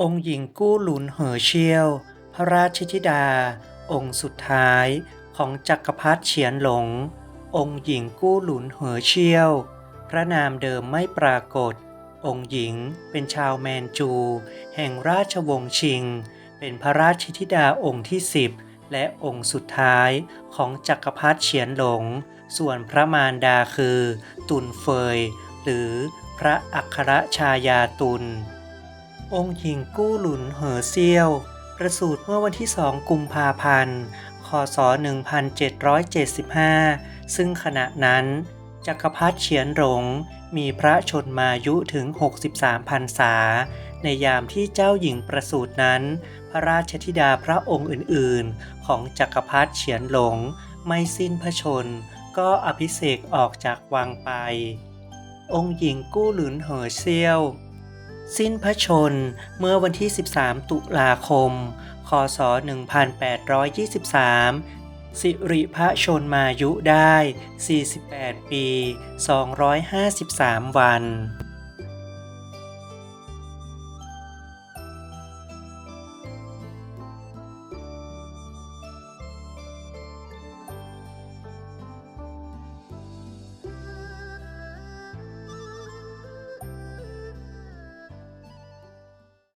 องค์หญิงกู้หลุนเหอเชียว พระราชธิดา องค์สุดท้ายของจักรพรรดิเฉียนหลง องค์หญิงกู้หลุนเหอเชียว พระนามเดิมไม่ปรากฏ องค์หญิงเป็นชาวแมนจู แห่งราชวงศ์ชิง เป็นพระราชธิดาองค์ที่สิบและองค์สุดท้ายของจักรพรรดิเฉียนหลง ส่วนพระมารดาคือ ตุนเฟย หรือพระอัครชายาตุล องค์หญิงกู้หลุนเหอเซียว ประสูติเมื่อวันที่ 2 กุมภาพันธ์ คศ 1775 ซึ่งขณะนั้น จักรพรรดิเฉียนหลง มีพระชนมายุถึง 63พรรษา ในยามที่เจ้าหญิงประสูตินั้น พระราชธิดาพระองค์อื่นๆ ของจักรพรรดิเฉียนหลงไม่สิ้นพระชน ก็อภิเษกออกจากวังไป องค์หญิงกู้หลุนเหอเซียว สิ้นพระชนเมื่อวันที่ 13 ตุลาคม คศ 1823 สิริพระชนมายุได้ 48 ปี 253 วัน